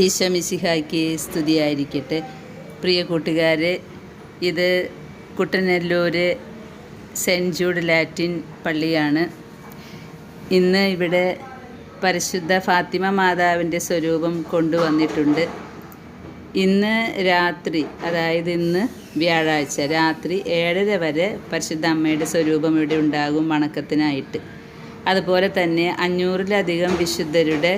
ഈശോ മിശിഹായ്ക്ക് സ്തുതിയായിരിക്കട്ടെ. പ്രിയ കൂട്ടുകാരെ ഇത് കുട്ടനെല്ലൂർ സെന്റ് ജൂഡ് ലാറ്റിൻ പള്ളിയാണ്. ഇന്ന് ഇവിടെ പരിശുദ്ധ ഫാത്തിമ മാതാവിന്റെ സ്വരൂപം കൊണ്ടുവന്നിട്ടുണ്ട്. ഇന്ന് രാത്രി അതായത് ഇന്ന് വ്യാഴാഴ്ച രാത്രി ഏഴര വരെ പരിശുദ്ധ അമ്മയുടെ സ്വരൂപം ഇവിടെ ഉണ്ടാകും വണക്കത്തിനായിട്ട്. അതുപോലെ തന്നെ അഞ്ഞൂറിലധികം വിശുദ്ധരുടെ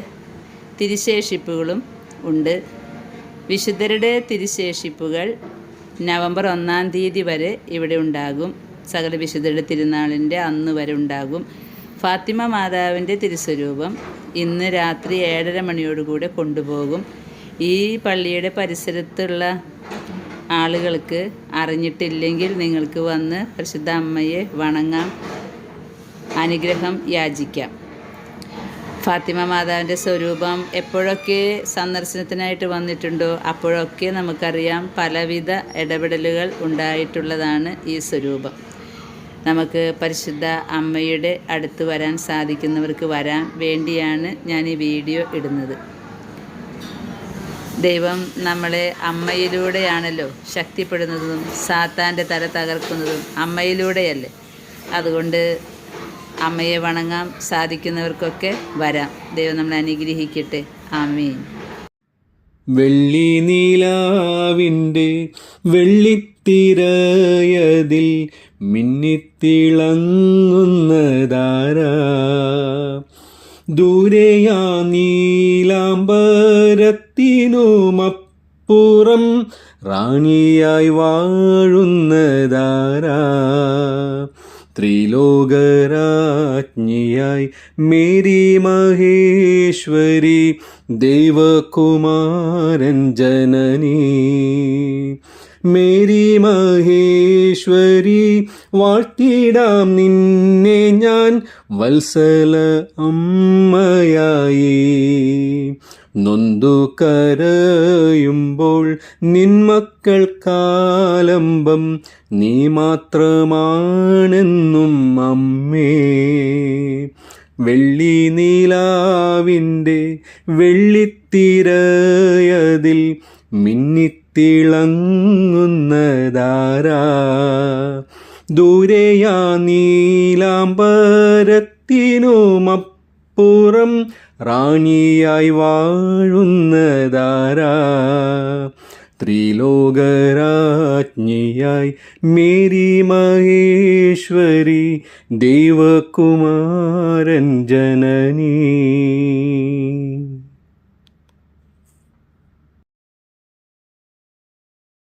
തിരുശേഷിപ്പുകളും ഉണ്ട്. വിശുദ്ധരുടെ തിരുശേഷിപ്പുകൾ നവംബർ ഒന്നാം തീയതി വരെ ഇവിടെ ഉണ്ടാകും. സകല വിശുദ്ധരുടെ തിരുനാളിന്റെ അന്ന് വരെ ഉണ്ടാകും. ഫാത്തിമ മാതാവിന്റെ തിരുസ്വരൂപം ഇന്ന് രാത്രി ഏഴര മണിയോടുകൂടെ കൊണ്ടുപോകും. ഈ പള്ളിയുടെ പരിസരത്തുള്ള ആളുകൾക്ക് അറിഞ്ഞിട്ടില്ലെങ്കിൽ നിങ്ങൾക്ക് വന്ന് പരിശുദ്ധ അമ്മയെ വണങ്ങാം അനുഗ്രഹം യാചിക്കാം. ഫാത്തിമ മാതാവിന്റെ സ്വരൂപം എപ്പോഴൊക്കെ സന്ദർശനത്തിനായിട്ട് വന്നിട്ടുണ്ടോ അപ്പോഴൊക്കെ നമുക്കറിയാം പലവിധ ഇടപെടലുകൾ ഉണ്ടായിട്ടുള്ളതാണ് ഈ സ്വരൂപം. നമുക്ക് പരിശുദ്ധ അമ്മയുടെ അടുത്ത് വരാൻ സാധിക്കുന്നവർക്ക് വരാൻ വേണ്ടിയാണ് ഞാൻ ഈ വീഡിയോ ഇടുന്നത്. ദൈവം നമ്മളെ അമ്മയിലൂടെയാണല്ലോ ശക്തിപ്പെടുന്നതും സാത്താന്റെ തല തകർക്കുന്നതും അമ്മയിലൂടെയല്ലേ. അതുകൊണ്ട് അമ്മയെ വണങ്ങാൻ സാധിക്കുന്നവർക്കൊക്കെ വരാം. ദൈവം നമ്മളെ അനുഗ്രഹിക്കട്ടെ. ആമീൻ. വെള്ളി നീലാവിന്റെ വെള്ളിത്തിരയതിൽ മിന്നിത്തിളങ്ങുന്നതാരാ? ദൂരെയാ നീലാംബരത്തിനുമപ്പുറം റാണിയായി വാഴുന്നതാരാ? ത്രിലോകരാജ്ഞിയായി മേരി മഹേശ്വരി ദൈവകുമാരൻ ജനനി. മേരി മഹേശ്വരി വാഴ്ത്തിടാം നിന്നെ ഞാൻ വത്സല അമ്മയായി. നൊന്തു കരയുമ്പോൾ നിന്മക്കൾ കാലമ്പം നീ മാത്രമാണെന്നും അമ്മേ. വെള്ളി നീലാവിന്റെ വെള്ളിത്തിരയതിൽ മിന്നിത്തിളങ്ങുന്നതാരാ ദൂരെയാ നീലാംബരത്തിനുമപ്പുറം റാണിയായി വാഴുന്നതാരാ? ത്രിലോകരാജ്ഞിയായി മേരി മഹേശ്വരി ദൈവകുമാരൻ ജനനീ